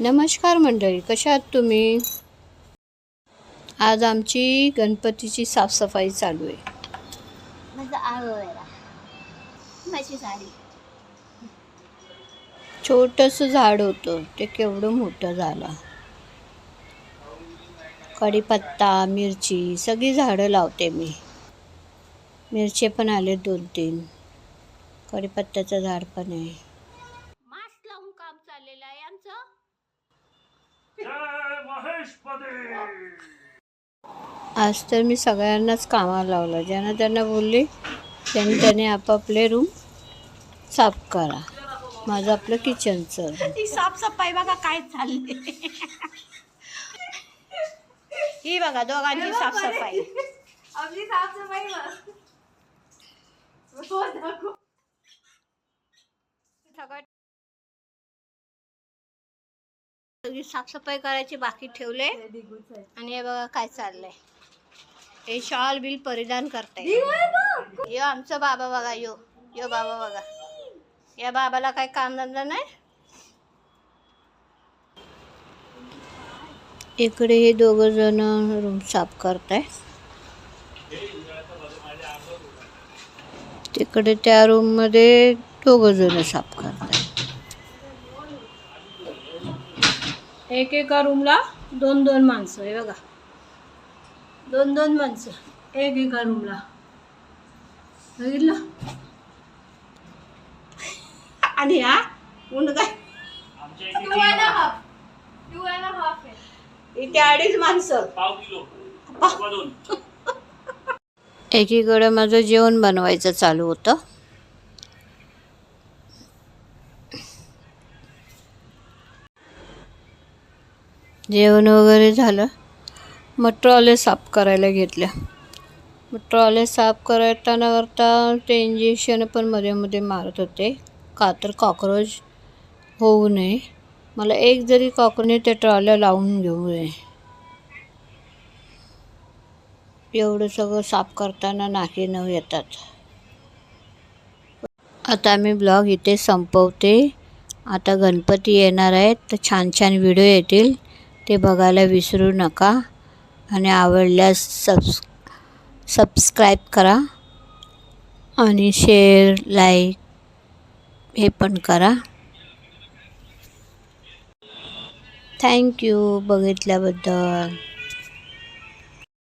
नमस्कार मंडळी कशा आहात तुम्ही? आज आमची गणपतीची साफसफाई चालू आहे. छोटंसं झाड होतं ते केवढं मोठं झालं. कढीपत्ता मिरची सगळी झाडं लावते मी. मिरचे पण आले दोन तीन कढीपत्त्याचं झाड पण आहे मास्क लावून काम चाललेलं आहे आमचं आज तर मी सगळ्यांनाच कामाला लावलं. ज्यांना त्यांना बोलले त्यांनी त्याने आपापले रूम साफ करा. माझं आपलं किचनचं साफसफाई बघा काय चालली. ही बघा दोघांची साफसफाई. आपली साफसफाई सगळी साफसफाई करायची बाकी ठेवले. आणि हे बघा काय चाललंय. हे शॉल बिल परिधान करताय. यो आमचं बाबा बघा यो यो बाबा बघा. या बाबाला काय कामधंदा नाही? इकडे हे दोघं जण रूम साफ करताय. तिकडे त्या रूममध्ये दोघं जण साफ करताय. एक एका रूमला दोन दोन माणसं हे बघा. दोन दोन माणसं एक एका रूमला बघितलं? आणि हा मुलगा आहे. इथे अडीच माणसं. एकीकडे माझं जेवण बनवायचं चालू होतं. जेवण वगैरे झालं. मग ट्रॉले साफ करायला घेतल्या. मग ट्रॉले साफ करताना करता ते इंजेक्शन पण मध्ये मध्ये मारत होते. का तर कॉक्रोच होऊ नये. मला एक जरी कॉक्रोचने त्या ट्रॉल्या लावून घेऊ नये. एवढं सगळं साफ करताना नाकी न येतात. आता मी ब्लॉग इथे संपवते. आता गणपती येणार आहेत. तर छान छान व्हिडिओ येतील. ते बघायला विसरू नका. आणि आवडल्यास सबस् सबस्क्राईब करा. आणि शेअर लाईक हे पण करा. थँक्यू बघितल्याबद्दल.